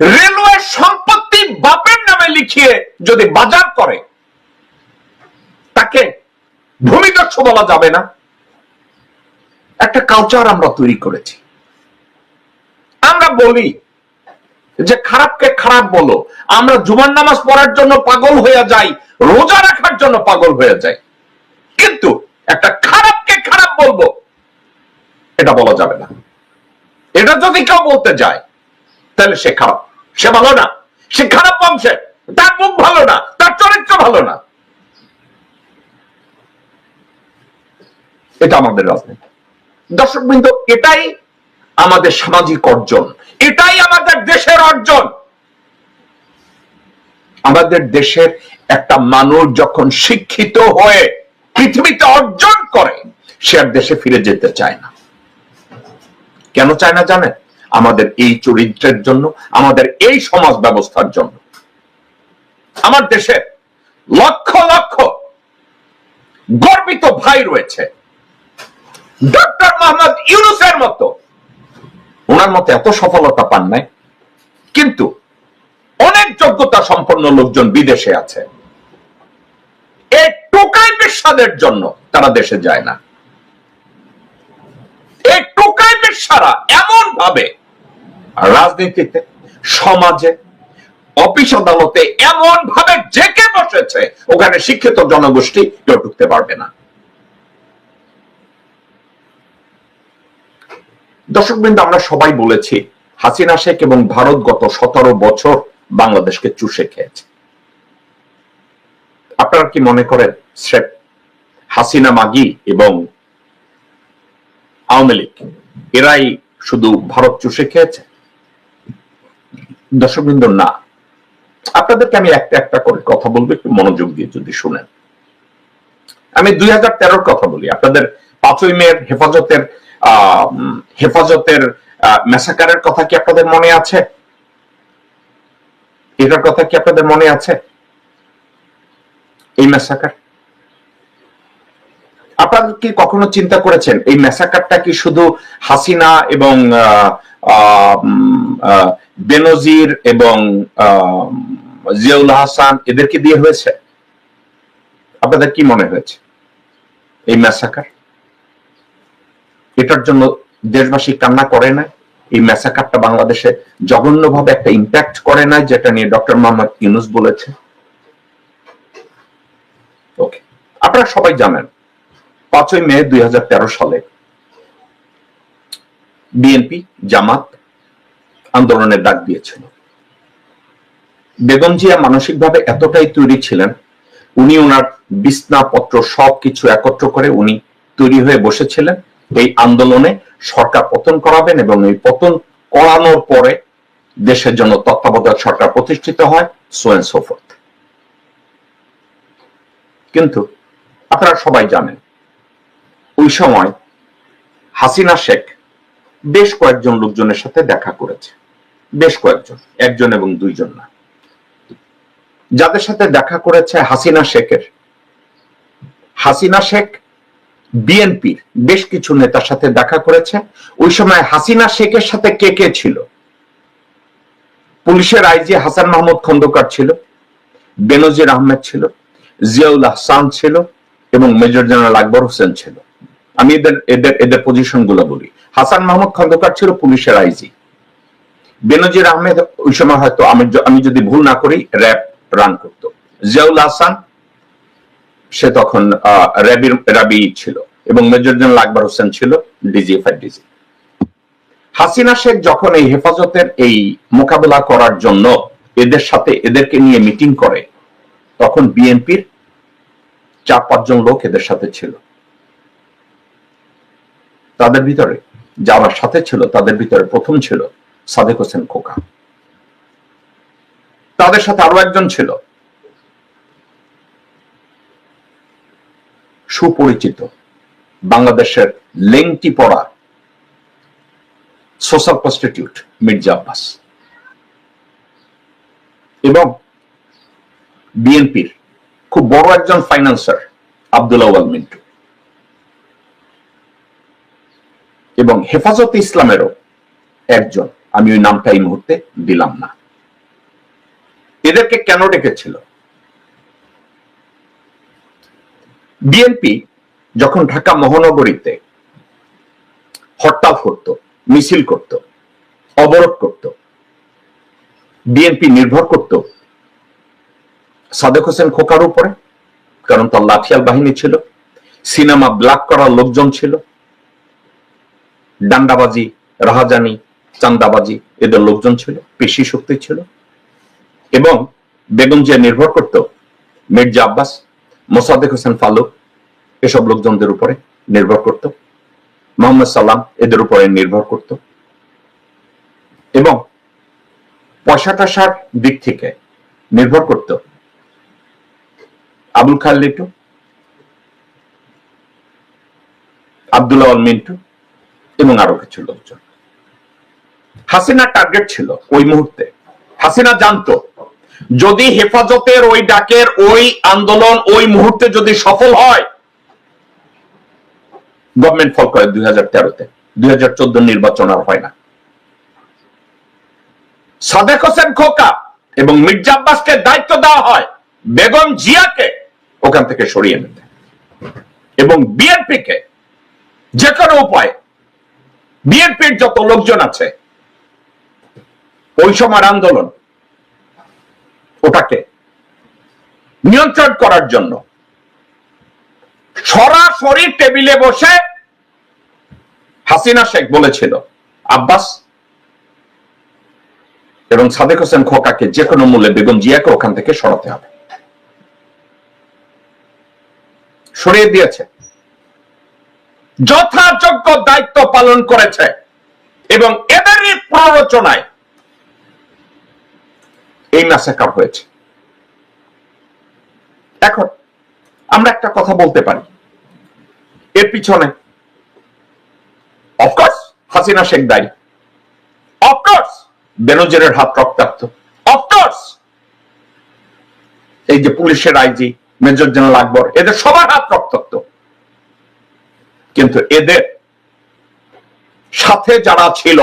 Railway সম্পত্তি বাপের নামে লিখিয়ে যদি বাজার করে, তাকে ভূমিদস্যু বলা যাবে না। একটা কালচার আমরা তৈরি করেছি। আমরা বলি যে খারাপকে খারাপ বলো, আমরা জুমার নামাজ পড়ার জন্য পাগল হয়ে যাই, রোজা রাখার জন্য পাগল হয়ে যাই। কিন্তু একটা খারাপকে খারাপ বলব, এটা বলা যাবে না। এটা যদি কেউ বলতে যায়, তাহলে সে খারাপ। সে ভালো না, সে খারাপ বংশের তার মুখ ভালো না, তার চরিত্র ভালো না। এটা আমাদের রাজনীতি। দর্শক বিন্দু, এটাই আমাদের সামাজিক অর্জন, এটাই আমাদের দেশের অর্জন। আমাদের দেশের একটা মানুষ যখন শিক্ষিত হয়ে পৃথিবীতে অর্জন করে, সে আর দেশে ফিরে যেতে চায় না। কেন চায় না জানেন? আমাদের এই চরিত্রের জন্য, আমাদের এই সমাজ ব্যবস্থার জন্য। আমার দেশে লক্ষ লক্ষ গর্বিত ভাই রয়েছে। ডক্টর মোহাম্মদ ইউনুসের মতো। ওনার মতো এত সফলতা পান নাই, কিন্তু অনেক যোগ্যতা সম্পন্ন লোকজন বিদেশে আছে। এই টোকাই পেশাদের জন্য তারা দেশে যায় না। এই টোকাই পেশারা এমন ভাবে রাজনীতিতে, সমাজে, অফিস আদালতে এমন ভাবে জেকে বসেছে, ওখানে শিক্ষিত জনগোষ্ঠী কেউ ঢুকতে পারবে না। দর্শকবৃন্দ, আমরা সবাই বলেছি, হাসিনা শেখ এবং ভারত গত সতেরো বছর বাংলাদেশকে চুষে খেয়েছে। আপনারা কি মনে করেন, শেখ হাসিনা মাগি এবং আওয়ামী লীগ, এরাই শুধু ভারত চুষে খেয়েছে? দর্শকবৃন্দ না। আপনাদেরকে আমি একটা একটা করে কথা বলব একটু মনোযোগ দিয়ে যদি শুনেন। আমি দুই হাজার কথা বলি। আপনাদের পাঁচই মেয়ের হেফাজতের আহ, হেফাজতের মেসাকারের কথা কি আপনাদের মনে আছে? এটার কথা কি আপনাদের মনে আছে? এই মেসাকার? আপনারা কি কখনো চিন্তা করেছেন এই মেসাকারটা কি শুধু হাসিনা এবং আহ, বেনজির এবং জিয়াউল হাসান এদেরকে দিয়ে হয়েছে? আপনাদের কি মনে হয়েছে এই ম্যাসাকার এটার জন্য দেশবাসী কান্না করে না এই ম্যাসাকারটা বাংলাদেশে জঘন্যভাবে একটা ইম্প্যাক্ট করে না যেটা নিয়ে ডক্টর মোহাম্মদ ইউনুস বলেছে? ওকে আপনারা সবাই জানেন, পাঁচই মে দুই হাজার তেরো সালে বিএনপি জামাত আন্দোলনের ডাক দিয়েছিল। বেগম জিয়া মানসিকভাবে এতটাই তৈরি ছিলেন, উনি ওনার বিছনাপত্র সবকিছু একত্র করে উনি তৈরি হয়ে বসেছিলেন। এই আন্দোলনে সরকার পতন করাবেন এবং এই পতন করানোর পরে দেশের জন্য তত্ত্বাবধায়ক সরকার প্রতিষ্ঠিত হয় সোয়েন সোফর্থ কিন্তু আপনারা সবাই জানেন, ওই সময় হাসিনা শেখ বেশ কয়েকজন লোকজনের সাথে দেখা করেছে। বেশ কয়েকজন, একজন এবং দুইজন না। যাদের সাথে দেখা করেছে হাসিনা শেখের। হাসিনা শেখ বিএনপির বেশ কিছু নেতার সাথে দেখা করেছে। ওই সময় হাসিনা শেখের সাথে কে কে ছিল? পুলিশের আইজি হাসান মাহমুদ খন্দকার ছিল, বেনজির আহমেদ ছিল, জিয়াউল হাসান ছিল এবং মেজর জেনারেল আকবর হোসেন ছিল। আমি এদের এদের এদের পজিশনগুলো বলি। হাসান মাহমুদ খন্দকার ছিল পুলিশের আইজি বেনজির আহমেদ ওই সময় হয়তো আমি আমি যদি ভুল না করি র্যাব রান করতো। জিয়াউল হাসান, সে তখন র্যাবির র্যাবি ছিল এবং মেজর জেনারেল আকবর হোসেন ছিল ডিজিএফআই ডিজি হাসিনা শেখ যখন এই হেফাজতের এই মোকাবেলা করার জন্য এদের সাথে এদেরকে নিয়ে মিটিং করে, তখন বিএনপির চার, পাঁচজন লোক এদের সাথে ছিল। তাদের ভিতরে যারা সাথে ছিল, তাদের ভিতরে প্রথম ছিল সাদেক হোসেন খোকা। তাদের সাথে আরও একজন ছিল। সুপরিচিত, বাংলাদেশের লেংটি পড়া সোশ্যাল প্রস্টিটিউট মির্জা আব্বাস। এবং বিএনপির খুব বড় একজন ফাইন্যান্সার আব্দুল আওয়াল মিন্টু। এবং হেফাজতে ইসলামেরও একজন। আমি ওই নামটা এই মুহূর্তে দিলাম না। এদেরকে কেন ডেকেছিল? বিএনপি যখন ঢাকা মহানগরীতে হরতাল করত, মিছিল করত, অবরোধ করত, বিএনপি নির্ভর করত সাদেক হোসেন খোকার উপরে, কারণ তার লাঠিয়াল বাহিনী ছিল, সিনেমা ব্ল্যাক করার লোকজন ছিল ডান্ডাবাজি, রাহাজানি, চান্দাবাজি, এদের লোকজন ছিল, পেশি শক্তি ছিল। এবং বেগম জিয়া নির্ভর করত মির্জা আব্বাস, মোসাদ্দেক হোসেন ফালুক, এসব লোকজনদের উপরে নির্ভর করত। মোহাম্মদ সাল্লাম এদের উপরে নির্ভর করত। এবং পয়সা টাসার দিক থেকে নির্ভর করত আবুল খাল লিটু আব্দুল্লাহ মিন্টু এবং আরও কিছু লোকজন। হাসিনা টার্গেট ছিল ওই মুহূর্তে। হাসিনা জানতো, যদি হেফাজতের ওই ডাকের ওই আন্দোলন ওই মুহূর্তে যদি সফল হয় গভর্নমেন্ট ফল করে দুই হাজার তেরোতে। দুই হাজার চোদ্দ নির্বাচন আর হয় না। সাদেক হোসেন খোকা এবং মির্জা আব্বাসকে দায়িত্ব দেওয়া হয় বেগম জিয়াকে ওখান থেকে সরিয়ে নিতে। এবং বিএনপি কে যে কোনো উপায়ে বিএনপির যত লোকজন আছে, ওই সময় আন্দোলন ওটাকে নিয়ন্ত্রণ করার জন্য সরাসরি টেবিলে বসে হাসিনা শেখ বলেছিল, আব্বাস এবং সাদেক হোসেন খোকাকে যে কোনো মূল্যে বেগম জিয়াকে ওখান থেকে সরাতে হবে। সরিয়ে দিয়েছে। যথাযোগ্য দায়িত্ব পালন করেছে। এবং এদেরই প্ররোচনায় এই ম্যাসাকার হয়েছে। এখন আমরা একটা কথা বলতে পারি। এর পিছনে অফকোর্স হাসিনা শেখ দায়ী। অফকোর্স বেনজিরের হাত রক্তাক্ত। অফকোর্স এই যে পুলিশের আইজি, মেজর জেনারেল আকবর, এদের সবার হাত রক্তাক্ত। কিন্তু এদের সাথে যারা ছিল,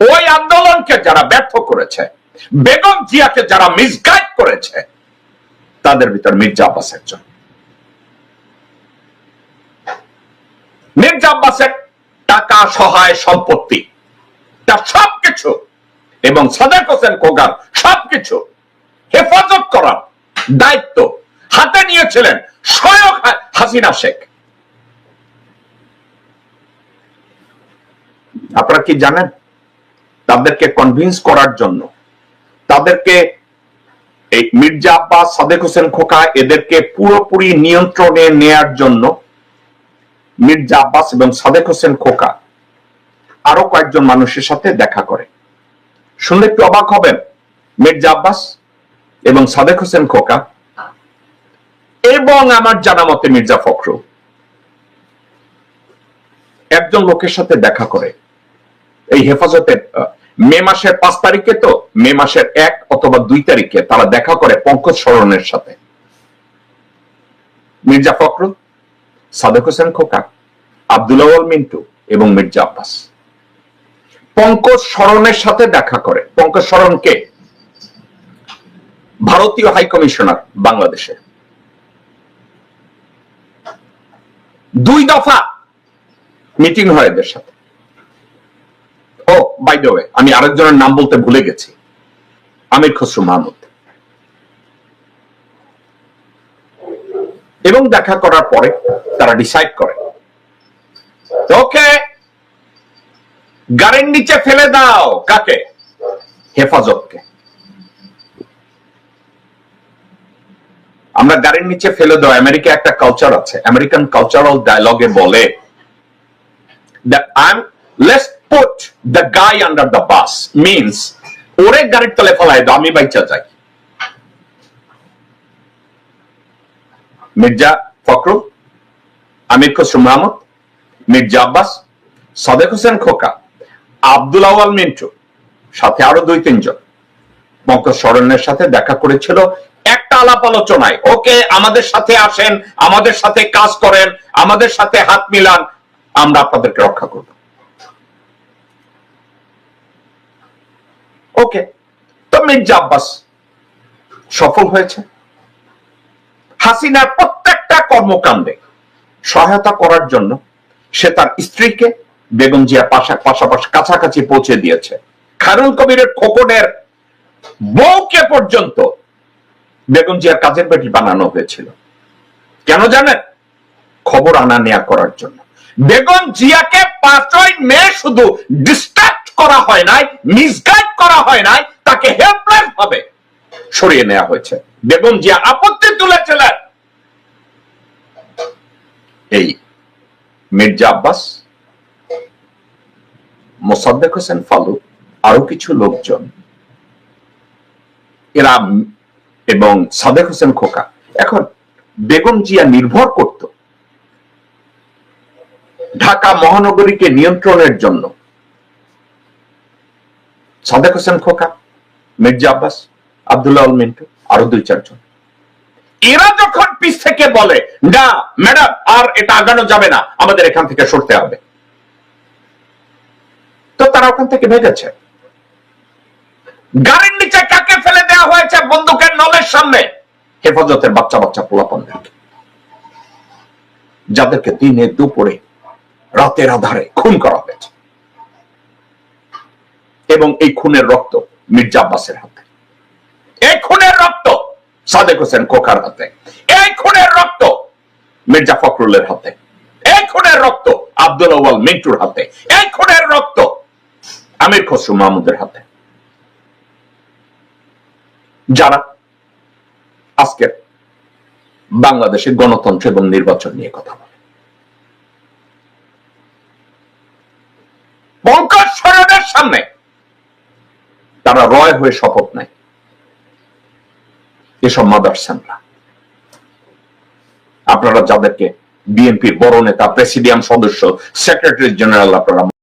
ওই আন্দোলনকে যারা ব্যর্থ করেছে, বেগম জিয়াকে যারা মিসগাইড করেছে, তাদের ভিতর মির্জা আব্বাস একজন। মির্জা আব্বাসের টাকা, সহায়, সম্পত্তি তার সবকিছু, এবং সাদেক হোসেন কোগার সবকিছু হেফাজত করার দায়িত্ব হাতে নিয়েছিলেন স্বয়ং হাসিনা শেখ। আপনারা কি জানেন? তাদেরকে কনভিন্স করার জন্য। তাদেরকে এই মির্জা আব্বাস, সাদেক হোসেন খোকা এদেরকে পুরোপুরি নিয়ন্ত্রণে নেয়ার জন্য মির্জা আব্বাস এবং সাদেক হোসেন খোকা আরও কয়েকজন মানুষের সাথে দেখা করে। শুনলে একটু অবাক হবেন, মির্জা আব্বাস এবং সাদেক হোসেন খোকা এবং আমার জানা মতে মির্জা ফখরু একজন লোকের সাথে দেখা করে। এই হেফাজতের মে মাসের পাঁচ তারিখে তো, মে মাসের এক অথবা দুই তারিখে তারা দেখা করে পঙ্কজ সরণের সাথে। মির্জা ফখরুল, সাদেক হোসেন খোকা আব্দুল্লাহ মিন্টু এবং মির্জা আব্বাস। পঙ্কজ সরণের সাথে দেখা করে। পঙ্কজ সরণকে ভারতীয় হাই কমিশনার বাংলাদেশে। দুই দফা মিটিং হয় এদের সাথে। ও বাই দ্য ওয়ে আমি আরেকজনের নাম বলতে ভুলে গেছি। আমির খসরু মাহমুদ। এবং দেখা করার পরে তারা ডিসাইড করে। ওকে, গাড়ির নিচে ফেলে দাও। কাকে? হেফাজতকে। আমরা গাড়ির নিচে ফেলে দাও। আমেরিকা একটা কালচার আছে। আমেরিকান কালচারাল ডায়লগে বলে that I'm let's put the guy under the bus means, ওরে গাড়ির তলে ফেলাই দাও, আমি বাইচা যাই। মির্জা ফখরুল, আমির খসরু মাহমুদ, মির্জা আব্বাস, সাদেক হোসেন খোকা, আব্দুল আওয়াল মিন্টু, সাথে আরও দুই, তিনজন। পঙ্কজ সরণের সাথে দেখা করেছিল একটা আলাপ আলোচনায়। ওকে, আমাদের সাথে আসেন, আমাদের সাথে কাজ করেন, আমাদের সাথে হাত মিলান, আমরা আপনাদেরকে রক্ষা করব। ওকে তো মির্জা আব্বাস সফল হয়েছে। হাসিনার প্রত্যেকটা কর্মকাণ্ডে সহায়তা করার জন্য সে তার স্ত্রীকে বেগম জিয়া পাশা, পাশাপাশি কাছাকাছি পৌঁছে দিয়েছে। খায়রুল কবিরের খোকনের বউকে পর্যন্ত বেগম জিয়ার কাজের বেটি বানানো হয়েছিল। কেন জানেন? খবর আনা নেয়া করার জন্য। বেগম জিয়াকে পাঁচই মে শুধু ডিস্ট্রাক্ট করা হয় নাই মিসগাইড করা হয় নাই, তাকে হেল্পলেস ভাবে সরিয়ে নেওয়া হয়েছে। বেগম জিয়া আপত্তি তুলেছিলেন। এই মির্জা আব্বাস, মোসাদ্দেক হোসেন ফালু আরও কিছু লোকজন, এরা এবং সাদেক হোসেন খোকা। এখন বেগম জিয়া নির্ভর করত ঢাকা মহানগরীকে নিয়ন্ত্রণের জন্য। সাদেক হোসেন খোকা, মির্জা আব্বাস, আব্দুল্লাহ মিন্টু, আরও দুই, চারজন। এরা যখন পিছ থেকে বলে, না, ম্যাডাম, আর এটা আগানো যাবে না, আমাদের এখান থেকে সরতে হবে। তো তারা ওখান থেকে ভেগেছে। গাড়ির নিচে কাকে ফেলে দেওয়া হয়েছে বন্দুকের নলের সামনে? হেফাজতের বাচ্চা বাচ্চা পোলাপনদেরকে যাদেরকে দিনে দুপুরে, রাতের আধারে খুন করা হয়েছে। এবং এই খুনের রক্ত মির্জা আব্বাসের হাতে। এই খুনের রক্ত সাদেক হোসেন কোকার হাতে। এই খুনের রক্ত মির্জা ফখরুলের হাতে। এই খুনের রক্ত আব্দুল আওয়াল মিন্টুর হাতে। এই খুনের রক্ত আমির খসরু মাহমুদের হাতে। যারা আজকের বাংলাদেশের গণতন্ত্র এবং নির্বাচন নিয়ে কথা বলে। পঙ্কজ সরণের সামনে তারা রয় হয়ে শপথ নেয় এসব মাদারসানরা আপনারা যাদেরকে বিএনপির বড় নেতা, প্রেসিডিয়াম সদস্য, সেক্রেটারি জেনারেল আপনারা